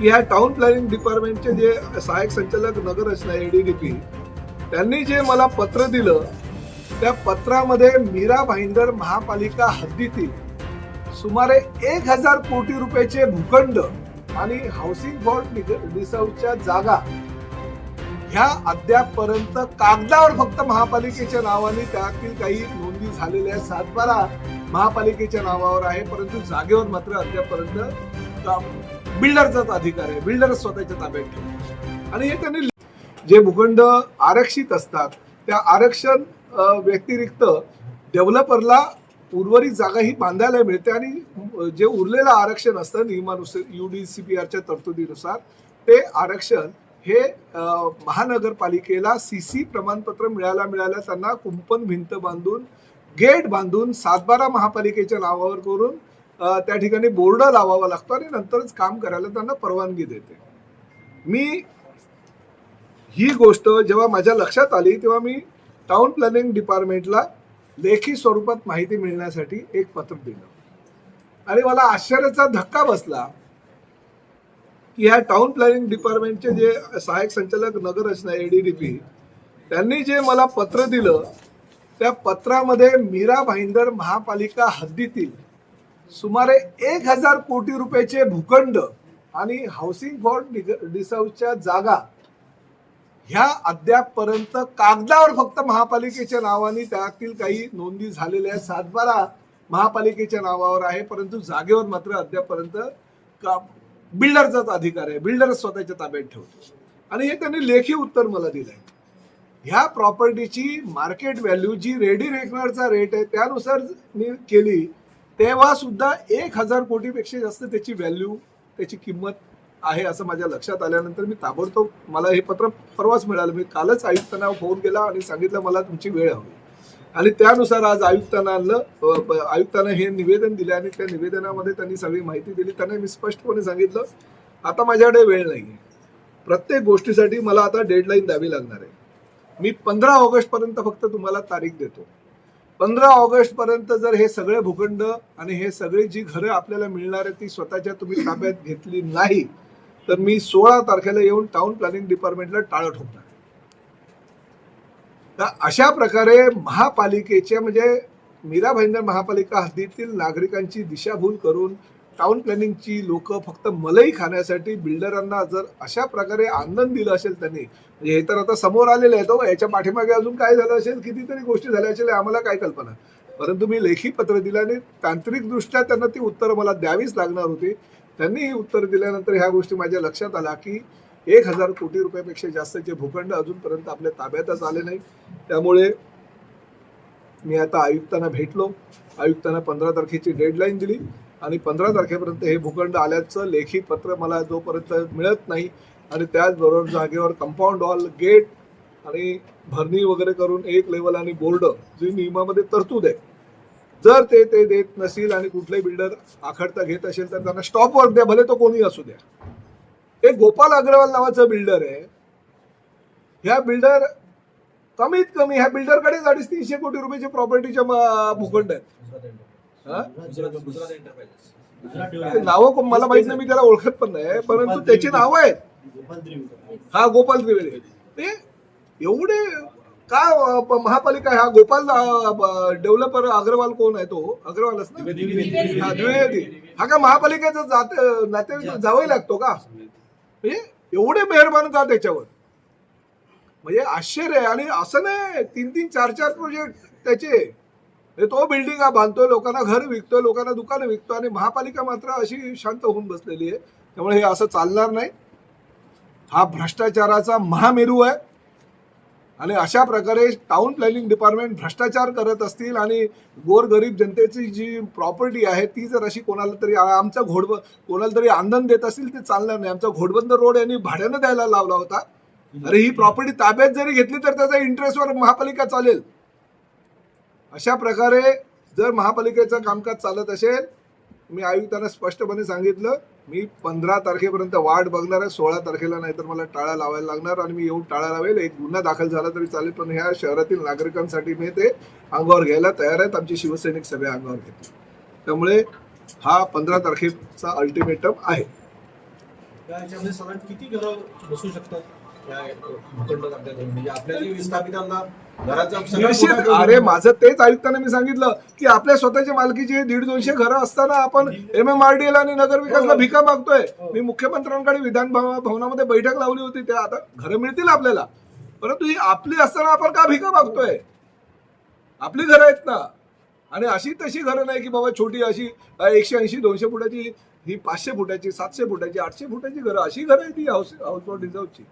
की ह्या town planning डिपार्टमेंटचे जे सहाय्यक संचालक नगररचना एडीडीपी त्यांनी जे मला पत्र दिलं त्या पत्रामध्ये मीरा भाईंदर महापालिका हद्दीतील सुमारे एक हजार कोटी रुपयाचे भूखंड आणि हाऊसिंग बोर्ड रिसर्वच्या जागा ह्या अद्यापपर्यंत कागदावर फक्त महापालिकेच्या नावाने त्यातील काही नोंदी झालेल्या सातबारा महापालिकेच्या नावावर आहे परंतु जागेवर मात्र अद्यापपर्यंत बिल्डरचाच अधिकार आहे बिल्डर स्वतःच्या ताब्यात ठेवतो. आणि हे त्यांनी जे भूखंड आरक्षित असतात त्या आरक्षण व्यतिरिक्त डेव्हलपरला उर्वरित जागा ही बांधायला मिळते आणि जे उरलेलं आरक्षण असतं नियमानुसार यू डी सी पी आरच्या तरतुदीनुसार ते आरक्षण हे महानगरपालिकेला सी सी प्रमाणपत्र मिळायला मिळाल्या त्यांना कुंपण भिंत बांधून गेट बांधून सातबारा महापालिकेच्या नावावर करून त्या ठिकाणी बोर्ड लावावा लागतो आणि नंतरच काम करायला त्यांना परवानगी देते. मी ही गोष्ट जेव्हा माझ्या लक्षात आली तेव्हा मी टाउन प्लॅनिंग डिपार्टमेंटला लेखी स्वरूपात माहिती मिळण्यासाठी एक पत्र दिलं. आणि मला आश्चर्याचा धक्का बसला की ह्या टाउन प्लॅनिंग डिपार्टमेंटचे जे सहाय्यक संचालक नगररचना एडीडीपी त्यांनी जे मला पत्र दिलं त्या पत्रामध्ये मीरा भाईंदर महापालिका हद्दीतील सुमारे एक हजार कोटी रुपयाचे भूखंड आणि हाऊसिंग फॉर डिसाऊच्या जागा ह्या अद्यापपर्यंत कागदावर फक्त महापालिकेच्या नावाने त्यातील काही नोंदी झालेल्या आहेत. सातबारा महापालिकेच्या नावावर आहे परंतु जागेवर मात्र अद्यापपर्यंत का बिल्डरचाच अधिकार आहे. बिल्डर स्वतःच्या ताब्यात ठेवतो. आणि हे त्यांनी लेखी उत्तर मला दिलं आहे ह्या प्रॉपर्टीची मार्केट व्हॅल्यू जी रेडी रेकनरचा रेट आहे त्यानुसार मी केली तेव्हा सुद्धा एक हजार कोटीपेक्षा जास्त त्याची व्हॅल्यू त्याची किंमत आहे असं माझ्या लक्षात आल्यानंतर मी ताबडतोब मला हे पत्र परवाच मिळालं. मी कालच आयुक्तांना फोन केला आणि सांगितलं मला तुमची वेळ हवी. आणि त्यानुसार आज आयुक्तांना आणलं. आयुक्तांना हे निवेदन दिले आणि त्या निवेदनामध्ये त्यांनी सगळी माहिती दिली. त्यांना मी स्पष्टपणे सांगितलं आता माझ्याकडे वेळ नाही प्रत्येक गोष्टीसाठी मला आता डेडलाईन द्यावी लागणार आहे. मी पंधरा ऑगस्ट पर्यंत फक्त तुम्हाला तारीख देतो. पंधरा ऑगस्ट पर्यंत जर हे सगळे भूखंड आणि हे सगळे जी घरं आपल्याला मिळणार आहे ती स्वतःच्या तुम्ही ताब्यात घेतली नाही तर मी सोळा तारखेला येऊन टाउन प्लॅनिंग डिपार्टमेंटला टाळं ठोकणार. तर अशा प्रकारे महापालिकेचे म्हणजे मीरा भाईंदर महापालिका हद्दीतील नागरिकांची दिशाभूल करून टाउन प्लॅनिंगची लोक फक्त मलई खाण्यासाठी बिल्डरांना जर अशा प्रकारे आनंद दिलं असेल त्यांनी म्हणजे हे तर आता समोर आलेलं आहे तो हो, याच्या पाठीमागे अजून काय झालं असेल कितीतरी गोष्टी झाल्या असेल आम्हाला काय कल्पना. परंतु मी लेखी पत्र दिलं आणि तांत्रिकदृष्ट्या त्यांना ती उत्तरं मला द्यावीच लागणार होती. त्यांनी ही उत्तर दिल्यानंतर ह्या गोष्टी माझ्या लक्षात आल्या की एक हजार कोटी रुपयापेक्षा जास्तचे भूखंड अजूनपर्यंत आपल्या ताब्यातच आले नाही. त्यामुळे मी आता आयुक्तांना भेटलो. आयुक्तांना पंधरा तारखेची डेडलाईन दिली. आणि पंधरा तारखेपर्यंत हे भूखंड आल्याचं लेखी पत्र मला जोपर्यंत मिळत नाही आणि त्याचबरोबर जागेवर कंपाऊंड वॉल गेट आणि भरणी वगैरे करून एक लेवल आणि बोर्ड जी नियमामध्ये तरतूद आहे. जर ते ते देत नसेल आणि कुठलाही बिल्डर आखडता घेत असेल तर त्यांना स्टॉप वर्क द्या भले तो कोणी असू द्या. एक गोपाल अग्रवाल नावाचं बिल्डर आहे. ह्या बिल्डर कमीत कमी ह्या बिल्डरकडे अडीच तीनशे कोटी रुपयाचे प्रॉपर्टीच्या भूखंड आहेत. नावं मला माहीत नाही मी त्याला ओळखत पण नाही परंतु त्याची नावं आहेत. हा गोपाल त्रिवेदी. ते एवढे का महापालिका ह्या गोपाल डेव्हलपर अग्रवाल कोण आहे तो? अग्रवालच ना? हा, द्विवेदी हा का महापालिकेचा जात नाते जावं लागतो का? म्हणजे एवढे मेहरबान का त्याच्यावर? म्हणजे आश्चर्य आहे. आणि असं नाही तीन तीन चार चार प्रोजेक्ट त्याचे तो बिल्डिंग बांधतोय लोकांना घर विकतोय लोकांना दुकानं विकतोय आणि महापालिका मात्र अशी शांत होऊन बसलेली आहे. त्यामुळे हे असं चालणार नाही. हा भ्रष्टाचाराचा महामेरू आहे. आणि अशा प्रकारे टाउन प्लॅनिंग डिपार्टमेंट भ्रष्टाचार करत असतील आणि गोरगरीब जनतेची जी प्रॉपर्टी आहे ती जर अशी कोणाला तरी आमचं आमचा घोडब कोणाला तरी आंदन देत असतील ते चालणार नाही. आमचा घोडबंदर रोड यांनी भाड्यानं द्यायला लावला होता. अरे ही प्रॉपर्टी ताब्यात जरी घेतली तर त्याचा इंटरेस्टवर महापालिका चालेल. अशा प्रकारे जर महापालिकेचं कामकाज चालत असेल मी आयुक्तांना स्पष्टपणे सांगितलं मी पंधरा तारखेपर्यंत वाट बघणार आहे सोळा तारखेला नाहीतर मला टाळा लावायला लागणार आणि मी येऊन टाळा लावेल. एक गुन्हा दाखल झाला तरी चालेल पण ह्या शहरातील नागरिकांसाठी मी ते अंगावर घ्यायला तयार आहेत आमचे शिवसैनिक सगळे अंगावर घेतील. त्यामुळे हा पंधरा तारखेचा अल्टिमेटम आहे. किती बसू शकतात? अरे माझं तेच आयुक्तांना मी सांगितलं की आपल्या स्वतःच्या मालकीची दीड दोनशे घरं असताना आपण M M R D L आणि नगर विकासला भिका मागतोय. मी मुख्यमंत्र्यांकडे विधान भव- भवनामध्ये बैठक लावली होती त्या आता घरं मिळतील आपल्याला. परंतु ही आपली असताना आपण का भिका मागतोय? आपली घरं आहेत ना. आणि अशी तशी घरं नाही की बाबा छोटी अशी एकशे ऐंशी दोनशे फुटाची ही पाचशे फुटाची सातशे फुटाची आठशे फुटाची घरं अशी घरं आहे ती हाऊस हाऊस रिझर्वची